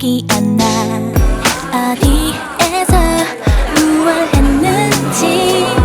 기억이 안 나? 어디에서 무얼 했는지